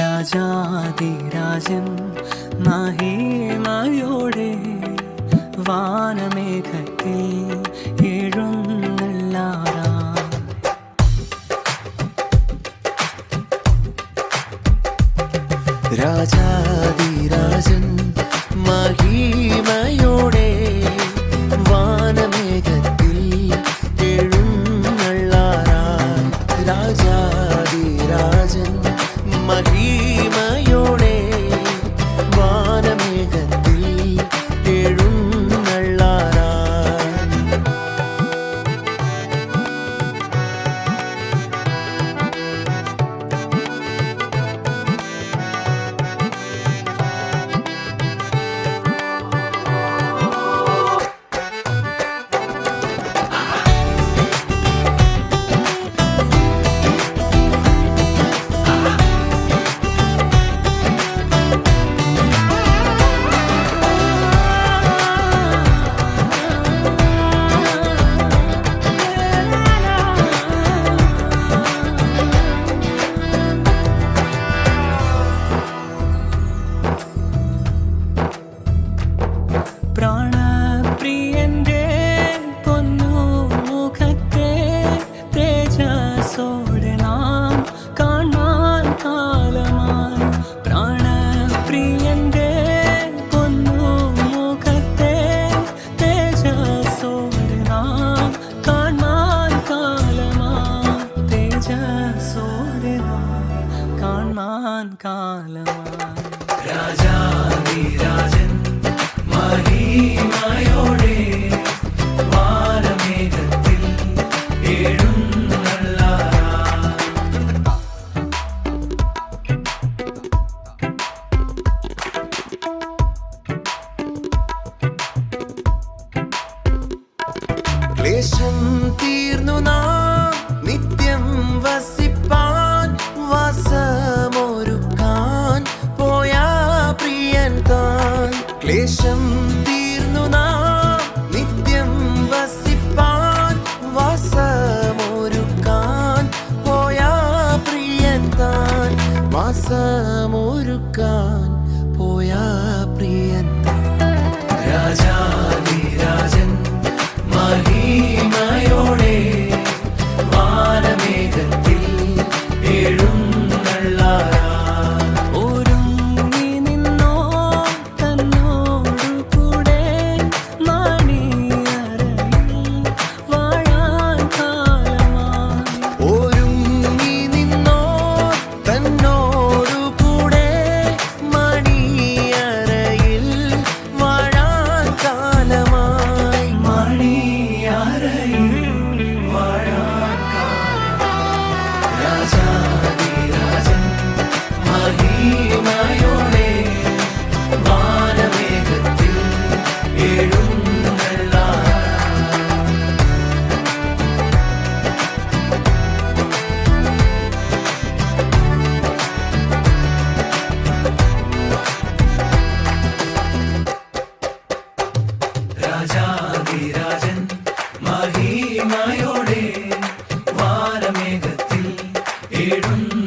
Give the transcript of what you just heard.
രാജാതിരാജൻ നാഹേ വാനമേഘത്തിൽ രാജാതിരാജൻ മഹിമയ വിശാലമായി രാജാതിരാജൻ മഹിമയോടെ ക്ലേശം തീർന്നു നാ ദിവസമൊരുക്കാൻ പോയാ പ്രിയ. தேடும்